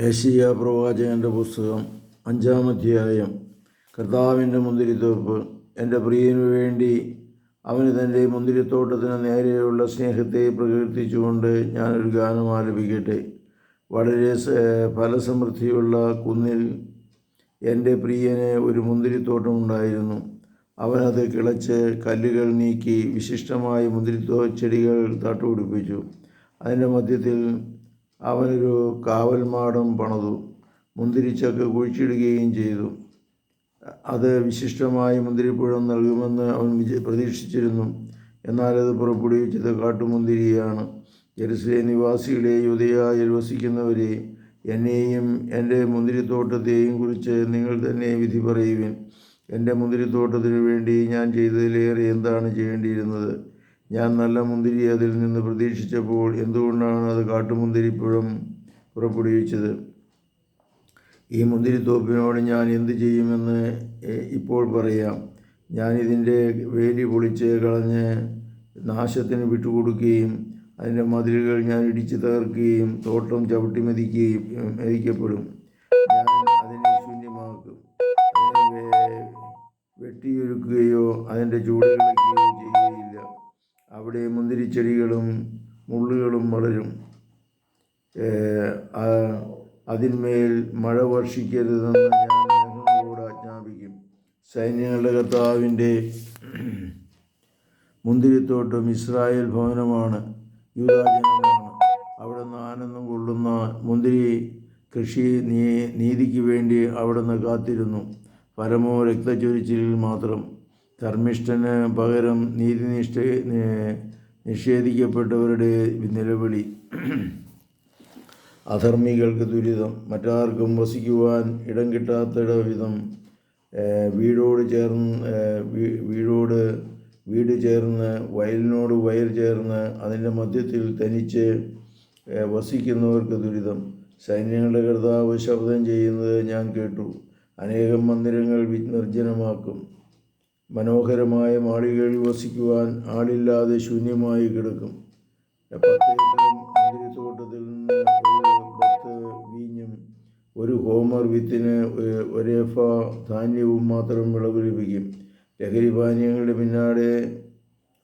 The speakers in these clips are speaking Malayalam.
ഏഷ്യ പ്രവാചകന്റെ പുസ്തകം അഞ്ചാം അധ്യായം. കർത്താവിന്റെ മുന്തിരിത്തോപ്പ്. എന്റെ പ്രിയനു വേണ്ടി അവന് തന്റെ മുന്തിരിത്തോട്ടത്തിന് നേരെയുള്ള സ്നേഹത്തെ പ്രകീർത്തിച്ചുകൊണ്ട് ഞാനൊരു ഗാനം ആലപിക്കട്ടെ. വളരെ ഫലസമൃദ്ധിയുള്ള കുന്നിൽ എന്റെ പ്രിയന് ഒരു മുന്തിരിത്തോട്ടം ഉണ്ടായിരുന്നു. അവനത് കിളച്ച് കല്ലുകൾ നീക്കി വിശിഷ്ടമായ മുന്തിരിത്തോ ചെടികൾ തട്ടുപിടിപ്പിച്ചു. അതിന്റെ മധ്യത്തിൽ അവനൊരു കാവൽമാടം പണതു. മുന്തിരിച്ചക്ക് കുഴിച്ചിടുകയും ചെയ്തു. അത് വിശിഷ്ടമായി മുന്തിരിപ്പഴം നൽകുമെന്ന് അവൻ വിജ പ്രതീക്ഷിച്ചിരുന്നു. എന്നാൽ അത് പുറപ്പെടുവിച്ചത് കാട്ടുമുന്തിരിയാണ്. ജെറുസലേം നിവാസികളെ യുദയായിൽ വസിക്കുന്നവരെ എന്നെയും എന്റെ മുന്തിരിത്തോട്ടത്തെയും കുറിച്ച് നിങ്ങൾ തന്നെ വിധി പറയുവിൻ. എന്റെ മുന്തിരിത്തോട്ടത്തിനു വേണ്ടി ഞാൻ ചെയ്തതിലേറെ എന്താണ് ചെയ്യേണ്ടിയിരുന്നത്? ഞാൻ നല്ല മുന്തിരി അതിൽ നിന്ന് പ്രതീക്ഷിച്ചപ്പോൾ എന്തുകൊണ്ടാണ് അത് കാട്ടുമുന്തിരിപ്പഴം പുറപ്പെടുവിച്ചത്? ഈ മുന്തിരിത്തോപ്പിനോട് ഞാൻ എന്ത് ചെയ്യുമെന്ന് ഇപ്പോൾ പറയാം. ഞാനിതിന്റെ വേലി പൊളിച്ച് കളഞ്ഞ് നാശത്തിന് വിട്ടുകൊടുക്കുകയും അതിന്റെ മതിലുകൾ ഞാൻ ഇടിച്ചു തകർക്കുകയും തോട്ടം ചവിട്ടി മെതിക്കുകയും മെതിക്കപ്പെടും. ഞാൻ അതിനെ ശൂന്യമാക്കും. അതിനെ വെട്ടിയൊരുക്കുകയോ അതിന്റെ ചൂട് അവിടെ മുന്തിരിച്ചെടികളും മുള്ളുകളും വളരും. അതിന്മേൽ മഴ വർഷിക്കരുതെന്ന് ഞാൻ മേഘങ്ങളോട് ആജ്ഞാപിക്കും. സൈന്യങ്ങളുടെ കർത്താവിന്റെ മുന്തിരിത്തോട്ടം ഇസ്രായേൽ ഭവനമാണ് യൂതാജനമാണ്. അവിടുന്ന് ആനന്ദം കൊള്ളുന്ന മുന്തിരി കൃഷി നീതിക്ക് വേണ്ടി അവിടുന്ന് കാത്തിരുന്നു. പരമോ രക്തചൊരിച്ചിലിൽ മാത്രം. ധർമ്മിഷ്ഠന് പകരം നീതിനിഷ്ഠ നിഷ്ഠ നിഷേധിക്കപ്പെട്ടവരുടെ നിലവിളി. അധർമ്മികൾക്ക് ദുരിതം. മറ്റാർക്കും വസിക്കുവാൻ ഇടം കിട്ടാത്ത വിധം വീടോട് ചേർന്ന് വീടോട് വീട് ചേർന്ന് വയലിനോട് വയൽ ചേർന്ന് അതിന്റെ മധ്യത്തിൽ തനിച്ച് വസിക്കുന്നവർക്ക് ദുരിതം. സൈന്യങ്ങളുടെ കർത്താവ് ശബ്ദം ചെയ്യുന്നത് ഞാൻ കേട്ടു. അനേകം മന്ദിരങ്ങൾ നിർജനമാക്കും മനോഹരമായ മാളികയിൽ വസിക്കുവാൻ ആളില്ലാതെ ശൂന്യമായി കിടക്കും. മുന്തിരിത്തോട്ടത്തിൽ നിന്ന് ബത്ത് വീഞ്ഞും ഒരു ഹോമർ വിത്തിന് ഒരു- ഒരേഫ ധാന്യവും മാത്രം വിളവ് ലഭിക്കും ലഹരി പാനീയങ്ങളുടെ പിന്നാലെ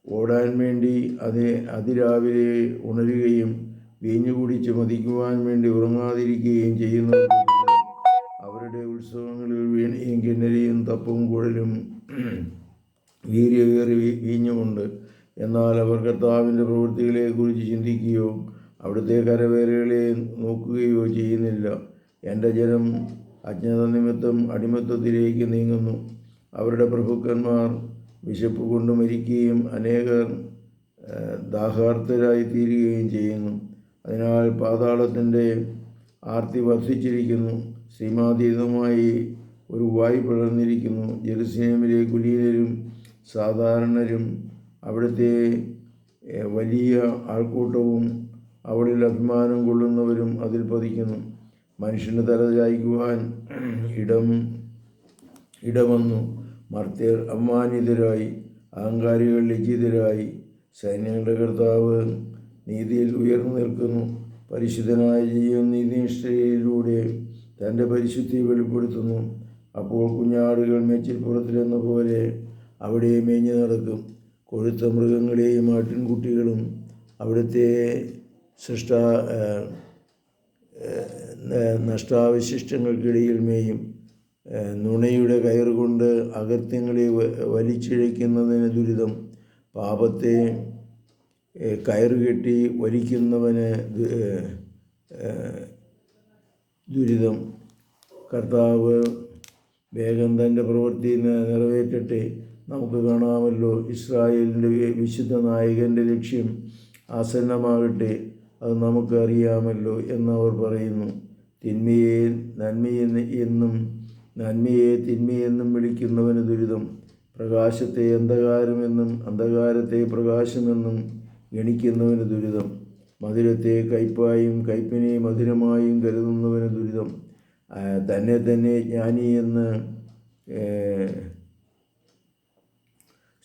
ഓടാൻ വേണ്ടി അത് അതിരാവിലെ ഉണരുകയും വീഞ്ഞു കുടിച്ച് മതിക്കുവാൻ വേണ്ടി ഉറങ്ങാതിരിക്കുകയും ചെയ്യുന്നു അവരുടെ ഉത്സവങ്ങളിൽ വീണയും കിന്നരിയും തപ്പും കുഴലും വീര്യവേറി വീഞ്ഞുമുണ്ട് എന്നാൽ അവർ കർത്താവിന്റെ പ്രവൃത്തികളെക്കുറിച്ച് ചിന്തിക്കുകയോ അവിടുത്തെ കരവേലകളെ നോക്കുകയോ ചെയ്യുന്നില്ല. എന്റെ ജനം അജ്ഞത നിമിത്തം അടിമത്വത്തിലേക്ക് നീങ്ങുന്നു. അവരുടെ പ്രഭുക്കന്മാർ വിശപ്പ് കൊണ്ട് മരിക്കുകയും അനേകർ ഏഹ്, ദാഹാർത്തരായി തീരുകയും ചെയ്യുന്നു. അതിനാൽ പാതാളത്തിന്റെ ആർത്തി വർദ്ധിച്ചിരിക്കുന്നു. സീമാതീതമായി ഒരു വായു പിളർന്നിരിക്കുന്നു. ജെറുസലേമിലെ കുലീനരും സാധാരണരും അവിടുത്തെ വലിയ ആൾക്കൂട്ടവും അവളിൽ അഭിമാനം കൊള്ളുന്നവരും അതിൽ പതിക്കുന്നു. മനുഷ്യന് തല ചായ്ക്കുവാൻ ഇടം ഇടവന്നു. മർത്യർ അമ്മാനിതരായി അഹങ്കാരികൾ ലജ്ജിതരായി. സൈന്യങ്ങളുടെ കർത്താവ് നീതിയിൽ ഉയർന്നു നിൽക്കുന്നു. പരിശുദ്ധനായ ജീവൻ നീതിനിഷ്ഠയിലൂടെ തന്റെ പരിശുദ്ധി വെളിപ്പെടുത്തുന്നു. അപ്പോൾ കുഞ്ഞാടുകൾ മേച്ചിൽപ്പുറത്തിലെന്ന പോലെ അവിടെ മേഞ്ഞു നടക്കും. കൊഴുത്ത മൃഗങ്ങളെയും ആട്ടിൻകുട്ടികളും അവിടുത്തെ സൃഷ്ട നഷ്ടാവശിഷ്ടങ്ങൾക്കിടയിൽ മേയും. നുണയുടെ കയറുകൊണ്ട് അകത്യങ്ങളെ വലിച്ചിഴയ്ക്കുന്നതിന് ദുരിതം. പാപത്തെ കയറുകെട്ടി വലിക്കുന്നവന് ദുരിതം. കർത്താവ് വേഗം തന്റെ പ്രവൃത്തി നിറവേറ്റട്ടെ. നമുക്ക് കാണാമല്ലോ ഇസ്രായേലിന്റെ വിശുദ്ധ നായകന്റെ ലക്ഷ്യം ആസന്നമാകട്ടെ. അത് നമുക്കറിയാമല്ലോ എന്നവർ പറയുന്നു. തിന്മയെ നന്മയെന്ന് എന്നും നന്മയെ തിന്മയെന്നും വിളിക്കുന്നവന് ദുരിതം. പ്രകാശത്തെ അന്ധകാരമെന്നും അന്ധകാരത്തെ പ്രകാശമെന്നും ഗണിക്കുന്നവന് ദുരിതം. മധുരത്തെ കയ്പായും കയ്പിനെ മധുരമായും കരുതുന്നവന് ദുരിതം. തന്നെ തന്നെ ജ്ഞാനി എന്ന്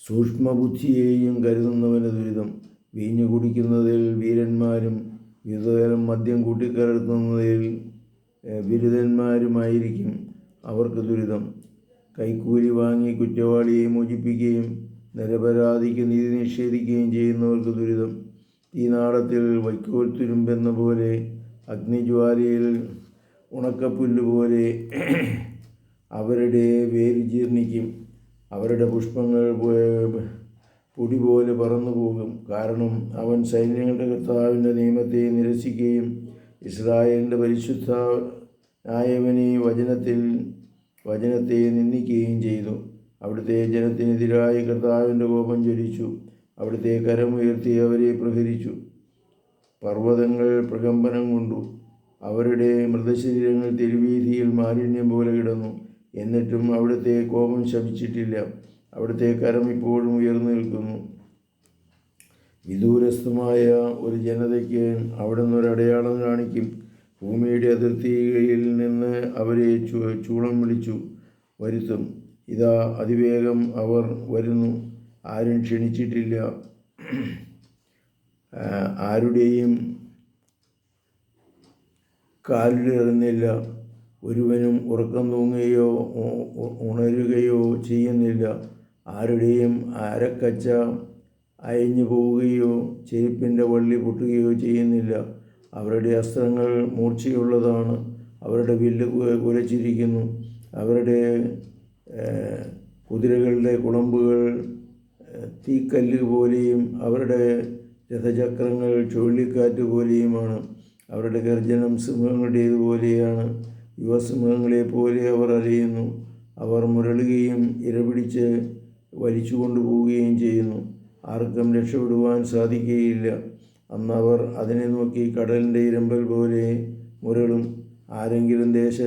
സൂക്ഷ്മബുദ്ധിയെയും കരുതുന്നവന് ദുരിതം. വീഞ്ഞു കുടിക്കുന്നതിൽ വീരന്മാരും വിധതരം മദ്യം കൂട്ടിക്കലർത്തുന്നതിൽ ബിരുദന്മാരുമായിരിക്കും അവർക്ക് ദുരിതം. കൈക്കൂലി വാങ്ങി കുറ്റവാളിയെ മോചിപ്പിക്കുകയും നിരപരാധിക്ക് നീതി നിഷേധിക്കുകയും ചെയ്യുന്നവർക്ക് ദുരിതം. ഈ നാടത്തിൽ വൈക്കോൽ തുരുമ്പെന്ന പോലെ അഗ്നിജ്വാലയിൽ ഉണക്കപ്പുല്ല് പോലെ അവരുടെ വേര് ജീർണിക്കും. അവരുടെ പുഷ്പങ്ങൾ പൊടി പോലെ പറന്നു പോകും. കാരണം അവൻ സൈന്യങ്ങളുടെ കർത്താവിന്റെ നിയമത്തെ നിരസിക്കുകയും ഇസ്രായേലിന്റെ പരിശുദ്ധ നായവനെ വചനത്തിൽ വചനത്തെ നിന്ദിക്കുകയും ചെയ്തു. അവിടുത്തെ ജനത്തിനെതിരായി കർത്താവിന്റെ കോപം ജ്വലിച്ചു. അവിടുത്തെ കരമുയർത്തി അവരെ പ്രഹരിച്ചു. പർവതങ്ങൾ പ്രകമ്പനം കൊണ്ടു. അവരുടെ മൃതശരീരങ്ങൾ തെരുവീതിയിൽ മാലിന്യം പോലെ കിടന്നു. എന്നിട്ടും അവിടുത്തെ കോപം ശമിച്ചിട്ടില്ല അവിടുത്തെ കരം ഇപ്പോഴും ഉയർന്നു നിൽക്കുന്നു. വിദൂരസ്ഥമായ ഒരു ജനതയ്ക്ക് അവിടെ ഒരു അടയാളം കാണിക്കും. ഭൂമിയുടെ അതിർത്തിയിൽ നിന്ന് അവരെ ചൂളം വിളിച്ചു വരുത്തും. ഇതാ അതിവേഗം അവർ വരുന്നു. ആരും ക്ഷണിച്ചിട്ടില്ല. ആരുടെയും കാലിലിറങ്ങില്ല ഒരുവനും ഉറക്കം തൂങ്ങുകയോ ഉണരുകയോ ചെയ്യുന്നില്ല. ആരുടെയും അരക്കച്ച അയഞ്ഞു പോവുകയോ ചെരുപ്പിന്റെ വള്ളി പൊട്ടുകയോ ചെയ്യുന്നില്ല. അവരുടെ അസ്ത്രങ്ങൾ മൂർച്ചയുള്ളതാണ്. അവരുടെ വില്ല് കുലച്ചിരിക്കുന്നു. അവരുടെ കുതിരകളുടെ കുളമ്പുകൾ തീക്കല്ല് പോലെയും അവരുടെ രഥചക്രങ്ങൾ ചുഴലിക്കാറ്റ് പോലെയുമാണ്. അവരുടെ ഗർജനം സിംഹങ്ങളുടേതുപോലെയാണ്. യുവസിംഹങ്ങളെ പോലെ അവർ അറിയുന്നു. അവർ മുരളുകയും ഇരപിടിച്ച് വലിച്ചു കൊണ്ടുപോവുകയും ചെയ്യുന്നു. ആർക്കും രക്ഷപ്പെടുവാൻ സാധിക്കുകയില്ല. അന്ന് അവർ അതിനെ നോക്കി കടലിന്റെ ഇരമ്പൽ പോലെ മുരളും. ആരെങ്കിലും ദേശ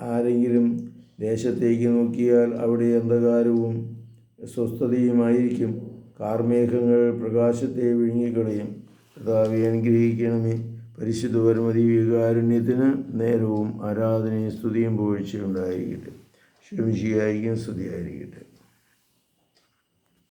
ആരെങ്കിലും ദേശത്തേക്ക് നോക്കിയാൽ അവിടെ അന്ധകാരവും സ്വസ്ഥതയുമായിരിക്കും. കാർമേഘങ്ങൾ പ്രകാശത്തെ വിഴുങ്ങിക്കളയും. കർത്താവെ അനുഗ്രഹിക്കണമേ. പരിശുദ്ധ പരമതി വികാരുണ്യത്തിന് നേരവും ആരാധനയും സ്തുതിയും പോഴ്ചയുണ്ടായിരിക്കട്ടെ ക്ഷമിക്കുകയായിരിക്കും സ്തുതിയായിരിക്കട്ടെ.